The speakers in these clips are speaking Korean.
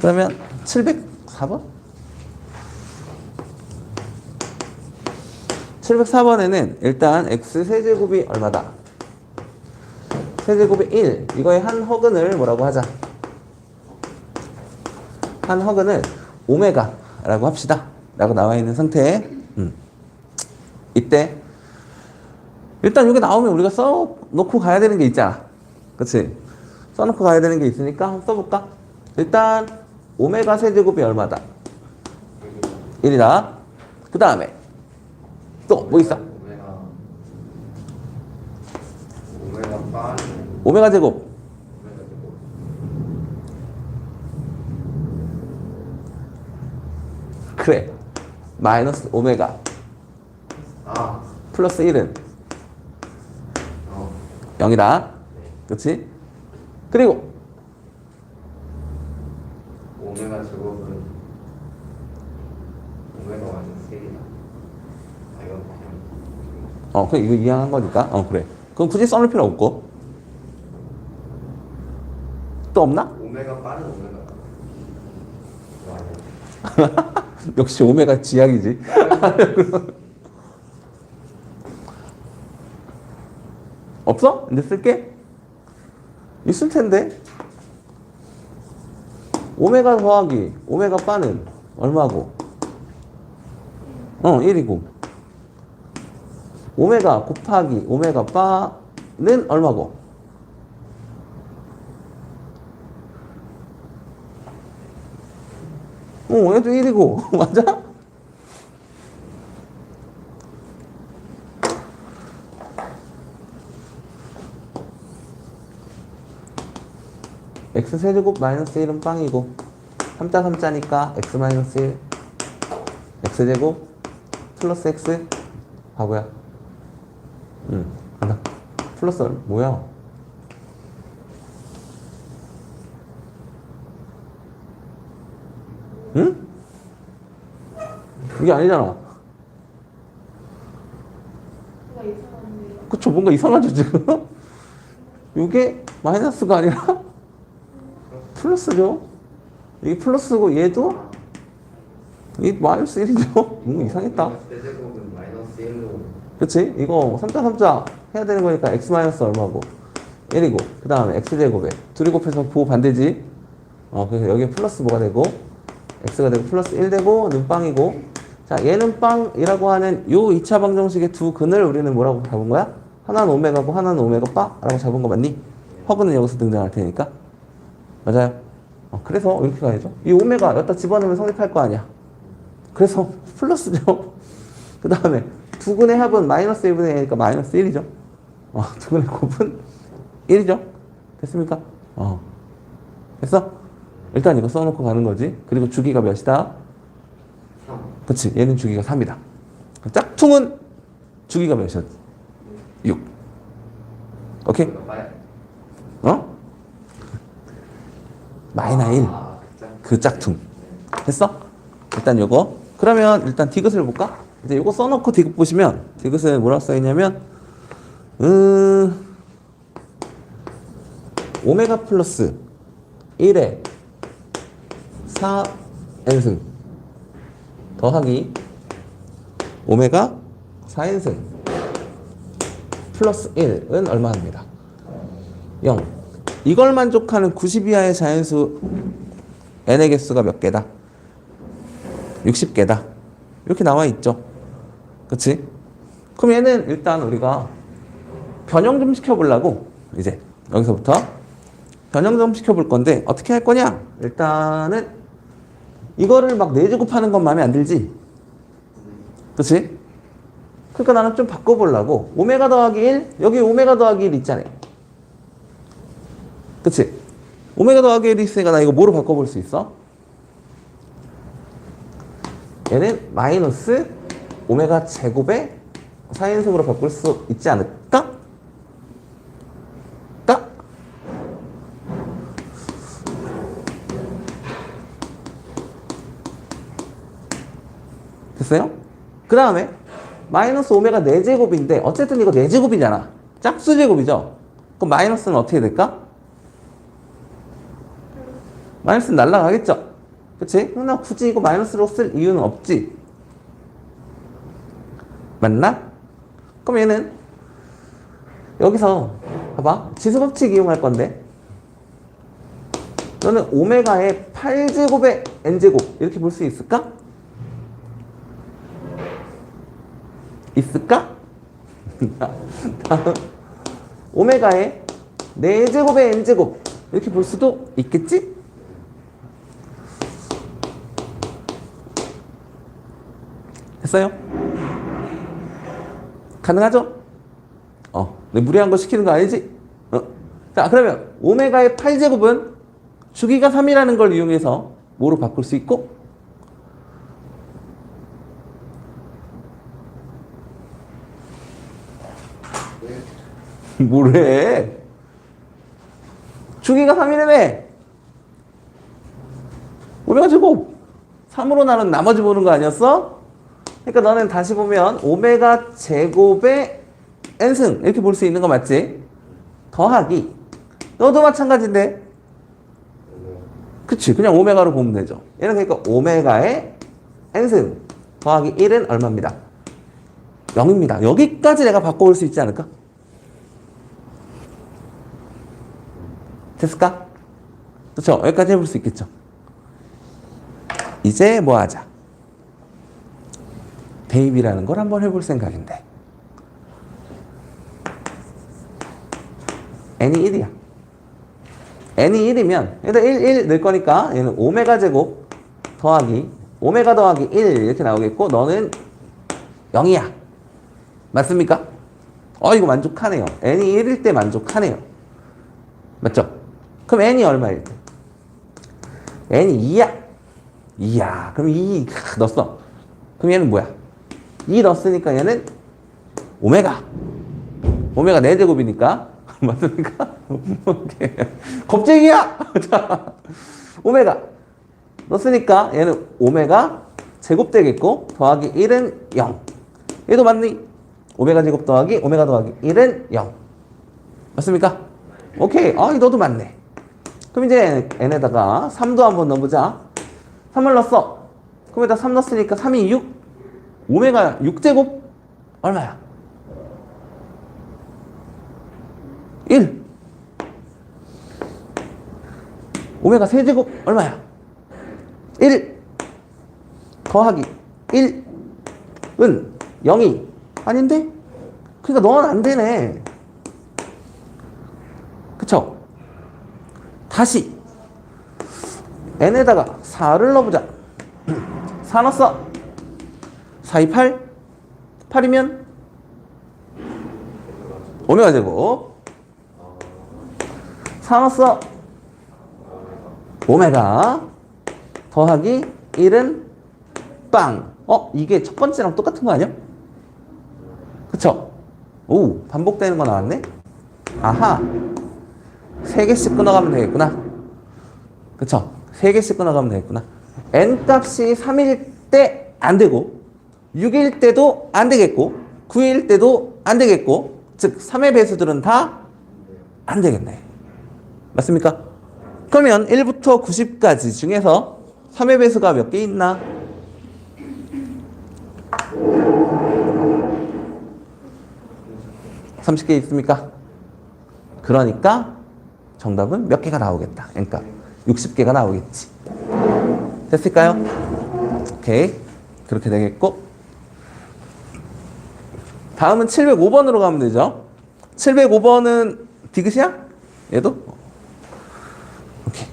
그러면 704번? 704번에는 일단 x 세제곱이 얼마다? 세제곱이 1. 이거의 한 허근을 뭐라고 하자? 한 허근을 오메가라고 합시다. 라고 나와 있는 상태에 음. 이때 일단 여기 나오면 우리가 써놓고 가야 되는 게 있잖아. 그치? 써놓고 가야 되는 게 있으니까 한번 써볼까? 일단 오메가 세제곱이 얼마다? 1이다. 그 다음에 또 뭐 있어? 오메가 제곱 그래 마이너스 오메가 아 플러스 1은 어. 0이다. 그치? 그리고 오메가 제곱은 오메가 완전 세이다 아 이건 그냥 어, 그 이거 이해한 거니까. 어, 그래. 그럼 굳이 써놓을 필요 없고. 또 없나? 오메가 빠른 오메가 와 역시 오메가 지약이지. 없어? 이제 쓸게. 있을 텐데. 오메가 더하기 오메가 바는 얼마고? 어, 1이고. 오메가 곱하기 오메가 바는 얼마고? 어, 얘도 1이고. 맞아? x 세제곱 마이너스 1은 빵이고 3자 3자니까 x 마이너스 1 x 제곱 플러스 x 바보야 응 간다 플러스 얼- 뭐야? 응? 이게 아니잖아. 그쵸 뭔가 이상하죠 지금 이게 마이너스가 아니라 플러스죠? 이게 플러스고 얘도? 이 마이너스 1이죠? 뭔가 이상했다 세제곱은 마이너스 1로 그치? 이거 3자 3자 해야 되는 거니까 x 마이너스 얼마고? 1이고 그 다음에 x제곱에 둘이 곱해서 부호 반대지? 어 그래서 여기에 플러스 뭐가 되고? x가 되고 플러스 1 되고 는 빵이고. 자 얘는 빵이라고 하는 요 2차 방정식의 두 근을 우리는 뭐라고 잡은 거야? 하나는 오메가고 하나는 오메가 바라고 잡은 거 맞니? 허근은 여기서 등장할 테니까. 맞아요? 어, 그래서 이렇게 가야죠. 이 오메가 여기다 집어넣으면 성립할 거 아니야. 그래서 플러스죠. 그 다음에 두 근의 합은 마이너스 1분의 1이니까 마이너스 1이죠. 어, 두 근의 곱은 1이죠. 됐습니까? 어. 됐어? 일단 이거 써놓고 가는 거지. 그리고 주기가 몇이다? 3 그치. 얘는 주기가 3이다. 짝퉁은 주기가 몇이야? 6. 오케이? 어? 마이너 1. 아, 그 짝- 그 짝퉁. 됐어? 일단 요거. 그러면 일단 디귿을 볼까? 이제 요거 써놓고 디귿 보시면 디귿은 뭐라고 써있냐면 음 오메가 플러스 1에 4n승 더하기 오메가 4n승 플러스 1은 얼마입니다? 0 이걸 만족하는 90 이하의 자연수 n의 개수가 몇 개다? 60개다. 이렇게 나와 있죠. 그치? 그럼 얘는 일단 우리가 변형 좀 시켜보려고 이제 여기서부터 변형 좀 시켜볼 건데 어떻게 할 거냐? 일단은 이거를 막 내제곱하는 건 마음에 안 들지? 그치? 그러니까 나는 좀 바꿔보려고 오메가 더하기 1 여기 오메가 더하기 1 있잖아요. 그치? 오메가 더하기 1이 있으니까 나 이거 뭐로 바꿔볼 수 있어? 얘는 마이너스 오메가 제곱의 4인승으로 바꿀 수 있지 않을까? 까? 됐어요? 그 다음에 마이너스 오메가 4제곱인데 어쨌든 이거 4제곱이잖아 짝수 제곱이죠? 그럼 마이너스는 어떻게 될까? 마이너스는 날라가겠죠? 그치? 그럼 나 굳이 이거 마이너스로 쓸 이유는 없지. 맞나? 그럼 얘는 여기서 봐봐 지수법칙 이용할 건데 너는 오메가의 8제곱의 n제곱 이렇게 볼 수 있을까? 있을까? 다음 오메가의 4제곱의 n제곱 이렇게 볼 수도 있겠지? 됐어요? 가능하죠? 어, 내 무리한 거 시키는 거 아니지? 어. 자, 그러면 오메가의 8제곱은 주기가 3이라는 걸 이용해서 뭐로 바꿀 수 있고? 뭐래? 주기가 3이라며! 오메가 제곱! 3으로 나눈 나머지 보는 거 아니었어? 그러니까 너는 다시 보면 오메가 제곱의 n승 이렇게 볼 수 있는 거 맞지? 더하기 너도 마찬가지인데 그치 그냥 오메가로 보면 되죠 얘는 그러니까 오메가의 n승 더하기 1은 얼마입니다? 0입니다 여기까지 내가 바꿔올 수 있지 않을까? 됐을까? 그렇죠 여기까지 해볼 수 있겠죠 이제 뭐 하자 대입이라는 걸 한번 해볼 생각인데 n이 1이야 n이 1이면 일단 1, 1 넣을 거니까 얘는 오메가 제곱 더하기 오메가 더하기 1 이렇게 나오겠고 너는 0이야 맞습니까? 어 이거 만족하네요 n이 1일 때 만족하네요 맞죠? 그럼 n이 얼마일 때? n이 2야 2야 그럼 2 넣었어 그럼 얘는 뭐야? 2 넣었으니까 얘는 오메가. 오메가 4제곱이니까. 맞습니까? 겁쟁이야! 자, 오메가. 넣었으니까 얘는 오메가 제곱 되겠고, 더하기 1은 0. 얘도 맞니? 오메가 제곱 더하기 오메가 더하기 1은 0. 맞습니까? 오케이. 아, 너도 맞네. 그럼 이제 n에다가 3도 한번 넣어보자. 3을 넣었어. 그럼 여기다 3 넣었으니까 3이 6. 오메가 6제곱 얼마야? 1 오메가 세제곱 얼마야? 1 더하기 1은 0이 아닌데? 그러니까 너는 안 되네 그쵸? 다시 n에다가 4를 넣어보자 4 넣었어 4, 2, 8 8이면? 오메가 제곱. 4 넣었어. 오메가 더하기 1은 빵. 어? 이게 첫 번째랑 똑같은 거 아니야? 그쵸? 오 반복되는 거 나왔네. 아하. 세 개씩 끊어가면 되겠구나. 그쵸? 세 개씩 끊어가면 되겠구나. N 값이 3일 때 안 되고 6일 때도 안 되겠고 9일 때도 안 되겠고 즉 3의 배수들은 다 안 되겠네 맞습니까? 그러면 1부터 90까지 중에서 3의 배수가 몇 개 있나? (30개) 있습니까? 그러니까 정답은 몇 개가 나오겠다 그러니까 60개가 나오겠지 됐을까요? 오케이 그렇게 되겠고 다음은 705번으로 가면 되죠 705번은 디귿이야? 얘도? 오케이.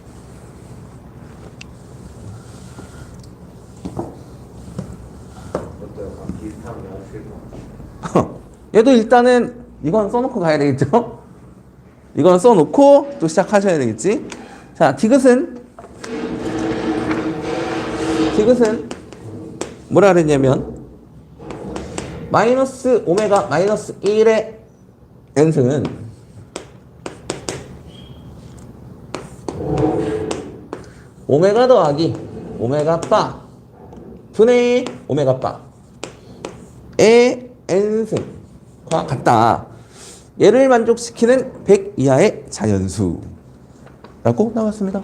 얘도 일단은 이건 써놓고 가야 되겠죠? 이건 써놓고 또 시작하셔야 되겠지? 자, 디귿은 디귿은 뭐라 그랬냐면 마이너스 오메가 마이너스 1의 n승은 오메가 더하기 오메가 바 분의 오메가 바의 n승과 같다. 얘를 만족시키는 100 이하의 자연수라고 나왔습니다.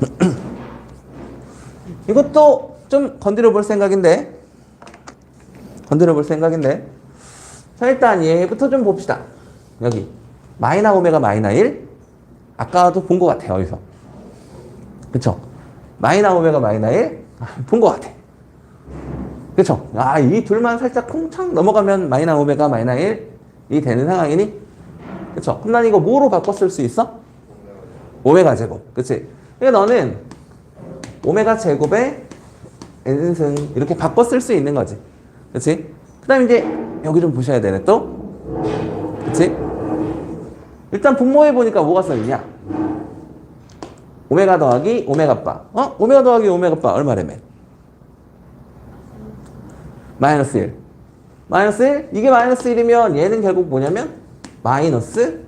이것도 좀 건드려 볼 생각인데 건드려 볼 생각인데. 자 일단 얘부터 좀 봅시다. 여기. 마이너 오메가 마이너 1 아까도 본 것 같아요 여기서. 그쵸? 마이너 오메가 마이너 1본 것 같아. 그쵸? 아이 둘만 살짝 콩창 넘어가면 마이너 오메가 마이너 1이 되는 상황이니? 그쵸? 그럼 난 이거 뭐로 쓸수 있어? 오메가 제곱. 그치? 그러니까 너는 오메가 제곱에 n승 이렇게 쓸수 있는 거지 그치? 그 다음에 이제 여기 좀 보셔야 되네 또. 그치? 일단 분모해 보니까 뭐가 써있냐? 오메가 더하기 오메가 바. 어? 오메가 더하기 오메가 바 얼마래며 마이너스 1 마이너스 1 이게 마이너스 1이면 얘는 결국 뭐냐면 마이너스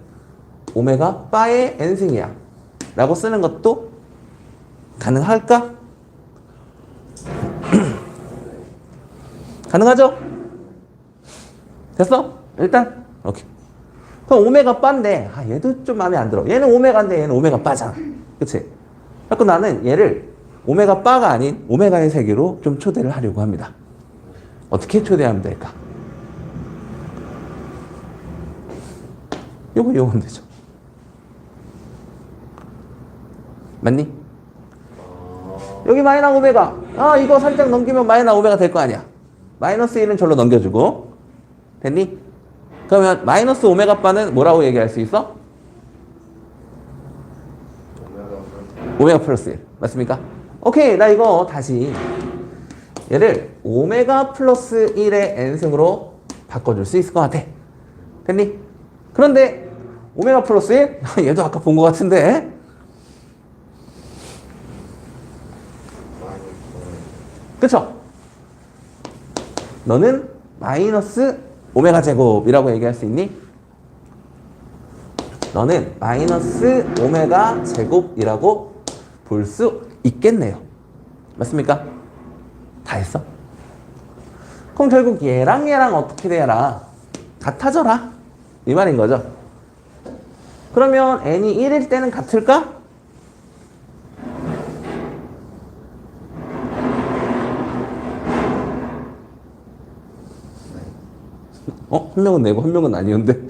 오메가 바의 n승이야. 라고 쓰는 것도 가능할까? 가능하죠? 됐어? 일단 오케이 그럼 오메가 바인데 아 얘도 좀 마음에 안 들어 얘는 오메가인데 얘는 오메가 바잖아 그치? 그래서 나는 얘를 오메가 바가 아닌 오메가의 세계로 좀 초대를 하려고 합니다 어떻게 초대하면 될까? 요거 요거면 되죠 맞니? 여기 마이너 오메가. 아, 이거 살짝 넘기면 마이너 오메가 될 거 아니야. 마이너스 1은 절로 넘겨주고. 됐니? 그러면 마이너스 오메가 바는 뭐라고 얘기할 수 있어? 오메가 플러스 1. 맞습니까? 오케이. 나 이거 다시 얘를 오메가 플러스 1의 n승으로 바꿔줄 수 있을 것 같아. 됐니? 그런데 오메가 플러스 1? 얘도 아까 본 것 같은데. 그쵸? 너는 마이너스 오메가 제곱이라고 얘기할 수 있니? 너는 마이너스 오메가 제곱이라고 볼 수 있겠네요. 맞습니까? 다 했어? 그럼 결국 얘랑 얘랑 어떻게 되라? 같아져라. 이 말인 거죠. 그러면 n이 1일 때는 같을까? 한 명은 내고 한 명은 아니었는데.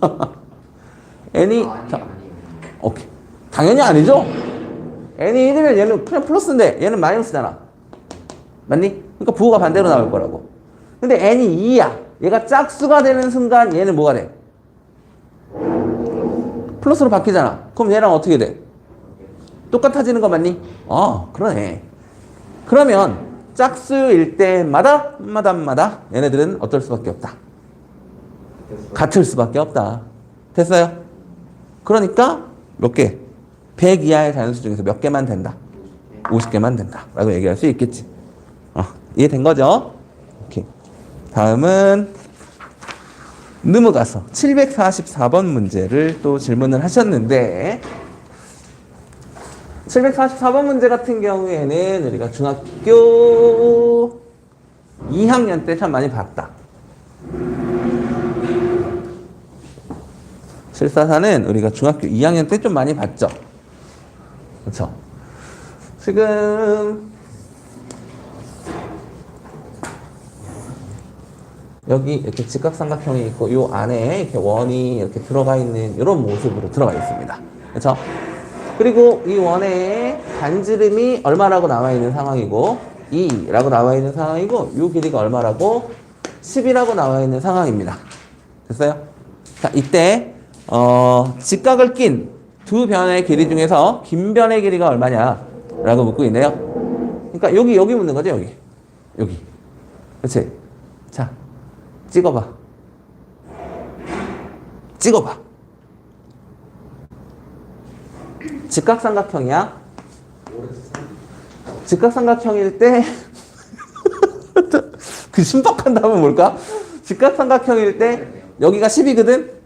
n이 자, 오케이. 당연히 아니죠? n이 1이면 얘는 그냥 플러스인데 얘는 마이너스잖아. 맞니? 그러니까 부호가 반대로 나올 거라고. 근데 n이 2야. 얘가 짝수가 되는 순간 얘는 뭐가 돼? 플러스로 바뀌잖아. 그럼 얘랑 어떻게 돼? 똑같아지는 거 맞니? 어, 그러네. 그러면 짝수일 때마다 마다마다 얘네들은 어떨 수밖에 없다. 같을 수밖에 없다. 됐어요? 그러니까 몇 개? 100 이하의 자연수 중에서 몇 개만 된다. 50개만 된다. 라고 얘기할 수 있겠지. 어, 이해된 거죠? 오케이. 다음은 넘어가서 744번 문제를 또 질문을 하셨는데 744번 문제 같은 경우에는 우리가 중학교 2학년 때 참 많이 봤다. 744는 우리가 중학교 2학년 때 좀 많이 봤죠. 그렇죠? 지금 여기 이렇게 직각삼각형이 있고 요 안에 이렇게 원이 이렇게 들어가 있는 이런 모습으로 들어가 있습니다. 그렇죠? 그리고 이 원의 반지름이 얼마라고 나와 있는 상황이고 2라고 나와 있는 상황이고 요 길이가 얼마라고 10이라고 나와 있는 상황입니다. 됐어요? 자, 이때 어, 직각을 낀 두 변의 길이 중에서 긴 변의 길이가 얼마냐 라고 묻고 있네요. 그러니까 여기 여기 묻는 거죠, 여기. 여기. 그렇지? 자, 찍어봐. 찍어봐. 직각삼각형이야. 직각삼각형일 때, 그 신박한 답은 뭘까? 직각삼각형일 때, 여기가 10이거든?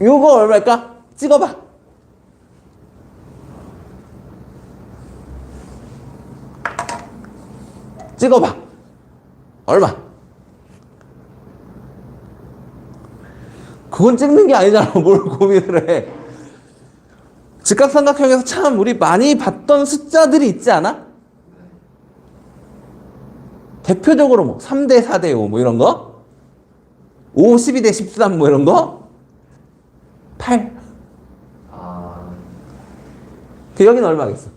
요거 얼마일까? 찍어봐. 찍어봐. 얼마? 그건 찍는 게 아니잖아. 뭘 고민을 해. 직각삼각형에서 참 우리 많이 봤던 숫자들이 있지 않아? 대표적으로 뭐 3대 4대 5 뭐 이런 거? 5, 12대 13 뭐 이런 거? 8. 아, 그 여기는 얼마겠어?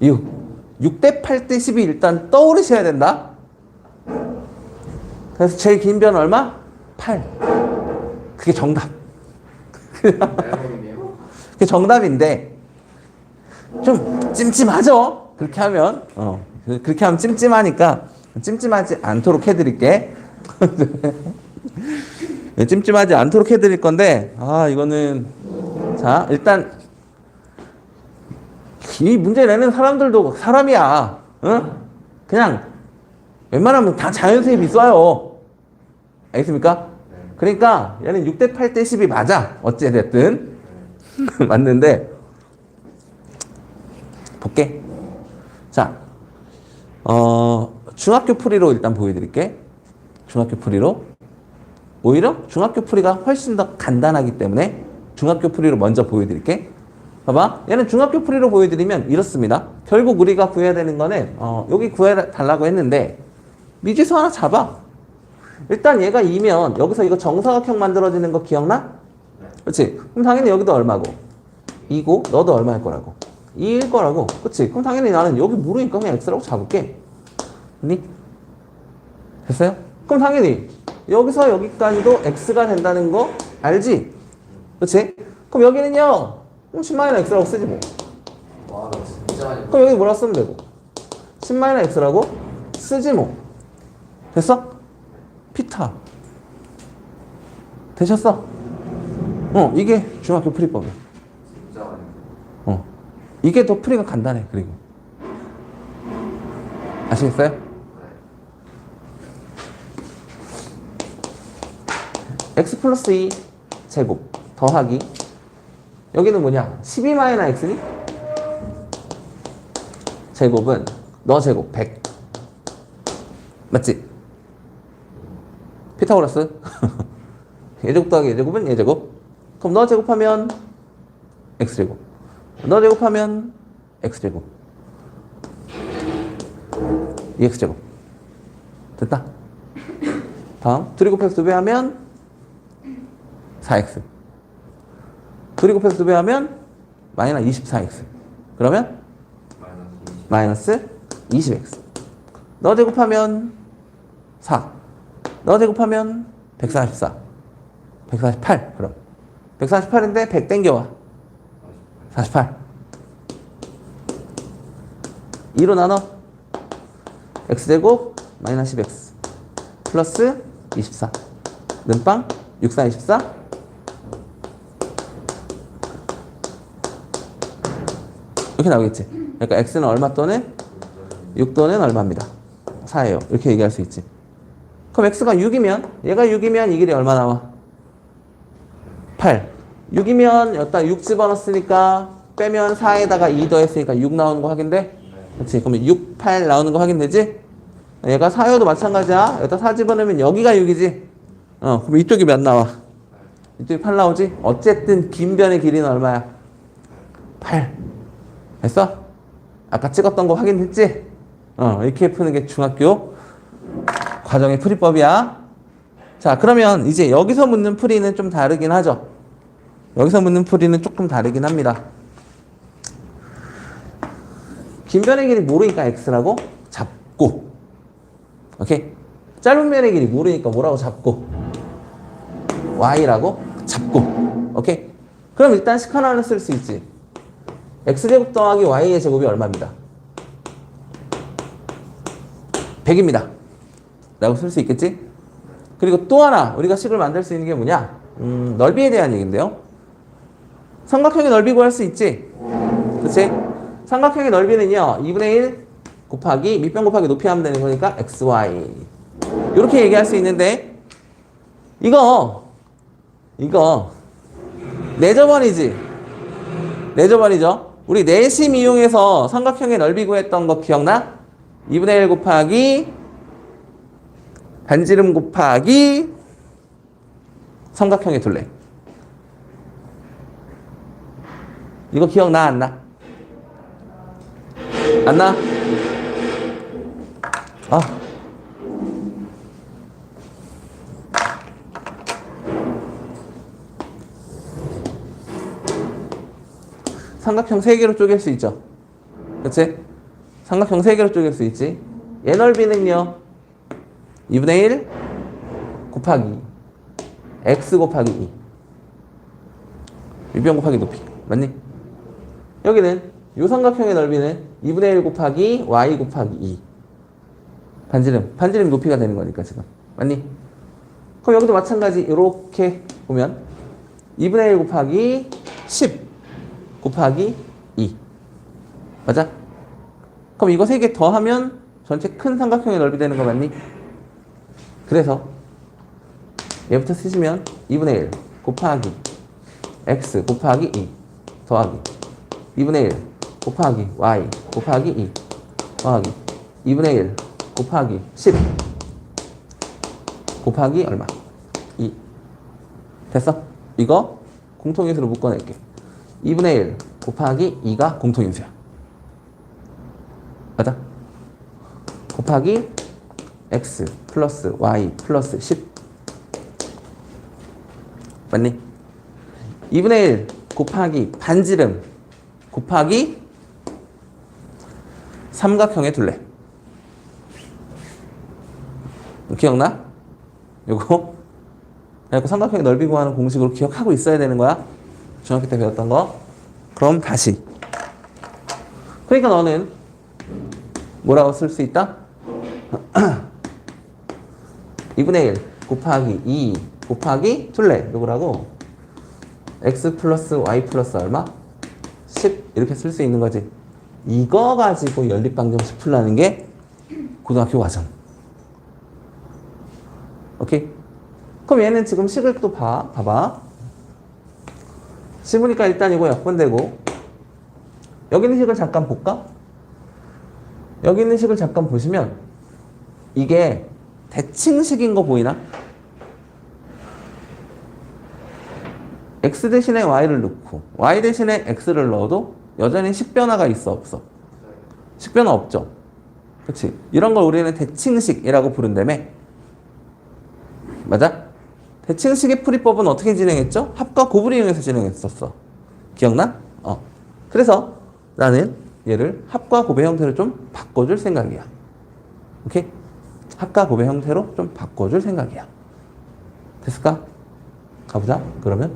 이거. 6. 6 대 8 대 10이 일단 떠오르셔야 된다. 그래서 제일 긴 변 얼마? 8. 그게 정답. 그게 정답인데 좀 찜찜하죠? 그렇게 하면 어 그- 그렇게 하면 찜찜하니까 찜찜하지 않도록 해드릴게. 네, 찜찜하지 않도록 해드릴 건데 아 이거는 자 일단 이 문제 내는 사람들도 사람이야. 응? 그냥 웬만하면 다 자연수입이 쏴요. 알겠습니까? 그러니까 얘는 6대 8대 10이 맞아. 어찌됐든. 맞는데 볼게. 자, 어, 중학교 풀이로 일단 보여드릴게. 중학교 풀이로. 오히려 중학교 풀이가 훨씬 더 간단하기 때문에 중학교 풀이로 먼저 보여드릴게. 봐봐. 얘는 중학교 풀이로 보여드리면 이렇습니다. 결국 우리가 구해야 되는 거는, 어, 여기 구해달라고 했는데, 미지수 하나 잡아. 일단 얘가 2면 여기서 이거 정사각형 만들어지는 거 기억나? 그렇지? 그럼 당연히 여기도 얼마고? 2고 너도 얼마일 거라고? 2일 거라고. 그렇지? 그럼 당연히 나는 여기 모르니까 그냥 x라고 잡을게. 됐니? 됐어요? 그럼 당연히 여기서 여기까지도 x가 된다는 거 알지? 그렇지? 그럼 여기는요. 그럼 10마이너 x라고 쓰지 뭐. 와. 그럼 여기 뭐라 쓰면 되고 10마이너 x라고 쓰지 뭐. 됐어? 피타. 되셨어? 어, 이게 중학교 많이. 어. 이게 더 풀이가 간단해, 그리고. 아시겠어요? X 플러스 2 제곱 더하기. 여기는 뭐냐? 12 마이너 x니? 제곱은 너 제곱 100 맞지? 피타고라스? 예제곱 더하기 예제곱은 예제곱. 그럼 너 제곱하면 x제곱. 너 제곱하면 x제곱. 2x제곱. 됐다. 다음 둘이 곱해서 2배 하면 4x 둘이 곱해서 2배 하면 마이너스 24x 그러면 마이너스 마이너스. 20. 20x 너 제곱하면 4너 제곱하면 144 148 그럼. 148인데 100 땡겨와. 48 2로 나눠. X제곱 마이너스 10x 플러스 24 는빵 64 이렇게 나오겠지? 그러니까 x는 얼마 또는 6도는 얼마입니다. 4예요. 이렇게 얘기할 수 있지. 그럼 x가 6이면 얘가 6이면 이 길이 얼마 나와? 8 6이면 여기다 6 집어넣었으니까 빼면 4에다가 2 더했으니까 6 나오는 거 확인돼? 그렇지 그러면 6, 8 나오는 거 확인되지? 얘가 4여도 마찬가지야. 여기다 4 집어넣으면 여기가 6이지? 어 그럼 이쪽이 몇 나와? 이쪽이 8 나오지? 어쨌든 긴 변의 길이는 얼마야? 8 됐어? 아까 찍었던 거 확인했지? 어 이렇게 푸는 게 중학교 과정의 풀이법이야. 자 그러면 이제 여기서 묻는 풀이는 좀 다르긴 하죠. 여기서 묻는 풀이는 조금 다르긴 합니다. 긴 변의 길이 모르니까 x라고 잡고 오케이? 짧은 변의 길이 모르니까 뭐라고 잡고? Y라고 잡고 오케이? 그럼 일단 식 하나는 쓸수 있지 x제곱 더하기 y의 제곱이 얼마입니다? 100입니다. 라고 쓸 수 있겠지? 그리고 또 하나 우리가 식을 만들 수 있는 게 뭐냐? 음, 넓이에 대한 얘기인데요. 삼각형의 넓이 구할 수 있지? 그치? 삼각형의 넓이는요 2분의 1 곱하기 밑변 곱하기 높이 하면 되는 거니까 xy 이렇게 얘기할 수 있는데 이거 이거 내저번이지? 내저번이죠 우리 내심 이용해서 삼각형의 넓이 구했던 거 기억나? 2분의 1 곱하기 반지름 곱하기 삼각형의 둘레 이거 기억나 안 나? 안 나? 아. 삼각형 세 개로 쪼갤 수 있죠. 그치? 삼각형 세 개로 쪼갤 수 있지. 얘 넓이는요. 2분의 1 곱하기 x 곱하기 2. 위변 곱하기 높이. 맞니? 여기는 요 삼각형의 넓이는 2분의 1 곱하기 y 곱하기 2. 반지름. 반지름 높이가 되는 거니까 지금. 맞니? 그럼 여기도 마찬가지 이렇게 보면 2분의 1 곱하기 10 곱하기 2. 맞아? 그럼 이거 세 개 더하면 전체 큰 삼각형의 넓이 되는 거 맞니? 그래서 얘부터 쓰시면 2분의 1 곱하기 x 곱하기 2 더하기 2분의 1 곱하기 y 곱하기 2 더하기 2분의 1 곱하기 10 곱하기 얼마? 2 됐어? 이거 공통인수로 묶어낼게 2분의 1 곱하기 2가 공통인수야 맞아? 곱하기 x 플러스 y 플러스 10 맞니? 2분의 1 곱하기 반지름 곱하기 삼각형의 둘레 기억나? 요거 그래갖고 삼각형의 넓이 구하는 공식으로 기억하고 있어야 되는 거야 중학교 때 배웠던 거? 그럼 다시. 그러니까 너는 뭐라고 쓸 수 있다? 2분의 1 곱하기 2 곱하기 둘레 요거라고. x 플러스 y 플러스 얼마? 10 이렇게 쓸 수 있는 거지. 이거 가지고 연립방정식 풀라는 게 고등학교 과정. 오케이? 그럼 얘는 지금 식을 또 봐, 봐봐 씹으니까 일단 이거 약분되고 여기 있는 식을 잠깐 볼까? 여기 있는 식을 잠깐 보시면 이게 대칭식인 거 보이나? x 대신에 y를 넣고 y 대신에 x를 넣어도 여전히 식변화가 있어 없어? 식변화 없죠. 그렇지? 이런 걸 우리는 대칭식이라고 부른다며. 맞아? 대칭식의 풀이법은 어떻게 진행했죠? 합과 곱을 이용해서 진행했었어. 기억나? 어. 그래서 나는 얘를 합과 곱의 형태로 좀 바꿔줄 생각이야. 오케이? 합과 곱의 형태로 좀 바꿔줄 생각이야. 됐을까? 가보자. 그러면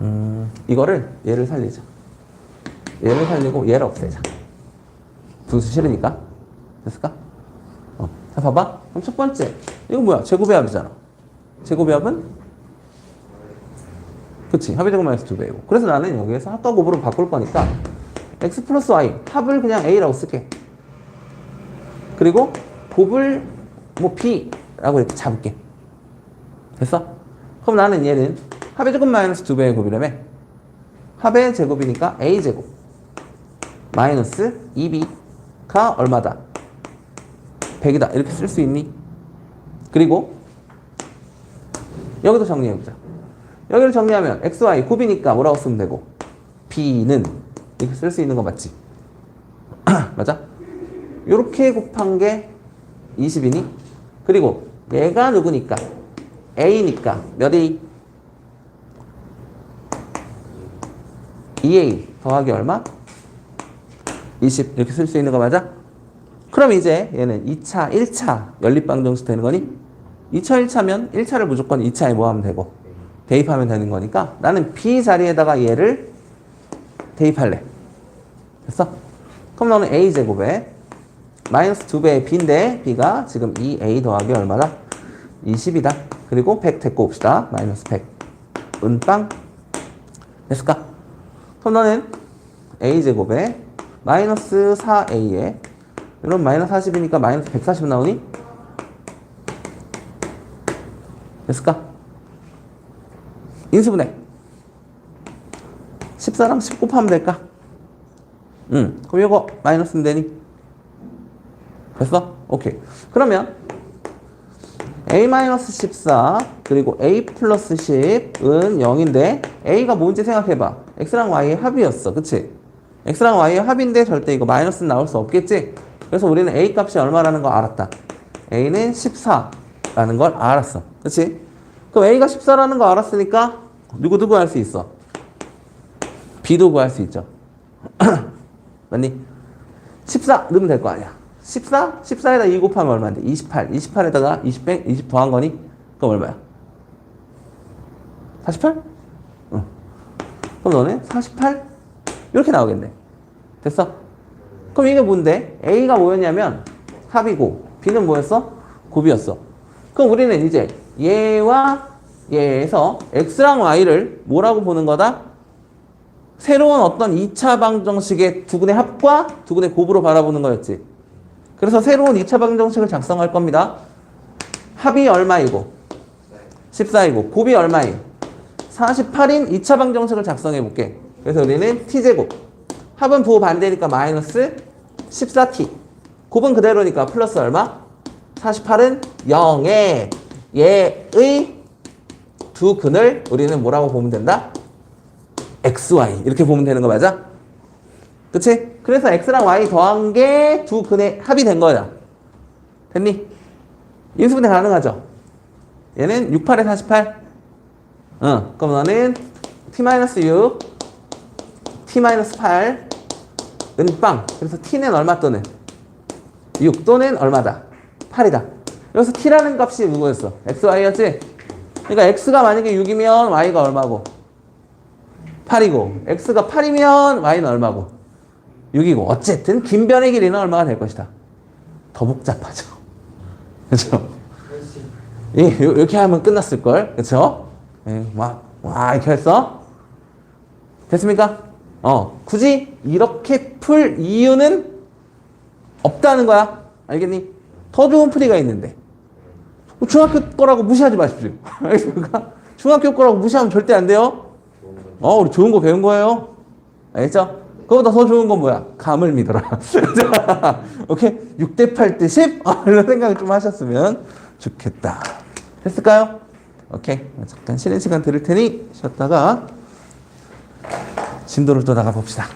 음, 이거를 얘를 살리자. 얘를 살리고 얘를 없애자. 분수 싫으니까. 됐을까? 어. 자, 봐봐. 그럼 첫 번째. 이거 뭐야? 제곱의 합이잖아. 제곱의 합은? 그치. 합의 제곱 마이너스 2배이고. 그래서 나는 여기에서 합과 곱으로 바꿀 거니까 x 플러스 y. 합을 그냥 a라고 쓸게. 그리고 곱을 뭐 b라고 이렇게 잡을게. 됐어? 그럼 나는 얘는 합의 제곱 마이너스 2배의 곱이라며 합의 제곱이니까 a제곱 마이너스 2b가 얼마다? 100이다. 이렇게 쓸 수 있니? 그리고 여기도 정리해보자. 여기를 정리하면 xy 곱이니까 뭐라고 쓰면 되고 b는 이렇게 쓸 수 있는 거 맞지? 맞아? 이렇게 곱한 게 20이니? 그리고 얘가 누구니까? a니까 몇 a? 2a 더하기 얼마? 20 이렇게 쓸 수 있는 거 맞아? 그럼 이제 얘는 2차, 1차 연립방정식 되는 거니? 2차, 1차면 1차를 무조건 2차에 뭐 하면 되고 대입하면 되는 거니까 나는 b 자리에다가 얘를 대입할래. 됐어? 그럼 너는 a제곱에 마이너스 2배의 b인데 b가 지금 2a 더하기 얼마다? 20이다. 그리고 100 데리고 옵시다. 마이너스 100. 은빵. 됐을까? 그럼 너는 a제곱에 마이너스 4a에 이런 마이너스 40이니까 마이너스 140 나오니? 됐을까? 인수분해 14랑 10 곱하면 될까? 응 그럼 이거 마이너스는 되니? 됐어? 오케이 그러면 a-14 그리고 a 플러스 10은 0인데 a가 뭔지 생각해봐. x랑 y의 합이었어. 그치? x랑 y의 합인데 절대 이거 마이너스는 나올 수 없겠지? 그래서 우리는 a 값이 얼마라는 거 알았다. a는 14라는 걸 알았어. 그치? 그럼 a가 14라는 거 알았으니까 누구 누구 할 수 있어? b도 구할 수 있죠. 맞니? 14 넣으면 될 거 아니야. 14? 14에다 2 곱하면 얼마인데? 28. 28에다가 20 빼, 20 더한 거니? 그럼 얼마야? 48? 응. 그럼 너는 48? 이렇게 나오겠네. 됐어? 그럼 이게 뭔데? A가 뭐였냐면 합이고 B는 뭐였어? 곱이었어. 그럼 우리는 이제 얘와 얘에서 X랑 Y를 뭐라고 보는 거다? 새로운 어떤 2차 방정식의 두 군의 합과 두 군의 곱으로 바라보는 거였지. 그래서 새로운 2차 방정식을 작성할 겁니다. 합이 얼마이고 14이고 곱이 얼마이? 48인 2차 방정식을 작성해 볼게. 그래서 우리는 t제곱 합은 부호 반대니까 마이너스 14t 곱은 그대로니까 플러스 얼마? 48은 0에 얘의 두 근을 우리는 뭐라고 보면 된다? xy 이렇게 보면 되는 거 맞아? 그치? 그래서 x랑 y 더한 게 두 근의 합이 된 거야. 됐니? 인수분해 가능하죠? 얘는 68에 48. 어, 그럼 너는 t-6, t-8, 은 빵. 그래서 t는 얼마 또는? 6 또는 얼마다? 8이다. 여기서 t라는 값이 누구였어? xy였지? 그러니까 x가 만약에 6이면 y가 얼마고? 8이고 x가 8이면 y는 얼마고? 6이고 어쨌든 긴 변의 길이는 얼마가 될 것이다. 더 복잡하죠. 그렇죠? 예, 요- 이렇게 하면 끝났을 걸. 그렇죠? 예, 막, 와 이렇게 했어? 됐습니까? 어, 굳이 이렇게 풀 이유는 없다는 거야. 알겠니? 더 좋은 풀이가 있는데. 중학교 거라고 무시하지 마십시오. 알겠습니까? 중학교 거라고 무시하면 절대 안 돼요. 어, 우리 좋은 거 배운 거예요. 알겠죠? 그거보다 더 좋은 건 뭐야? 감을 믿어라. 자, 오케이? 6대 8대 10? 어, 이런 생각 좀 하셨으면 좋겠다. 됐을까요? 오케이. 잠깐 쉬는 시간 드릴 테니 쉬었다가 진도를 또 나가 봅시다.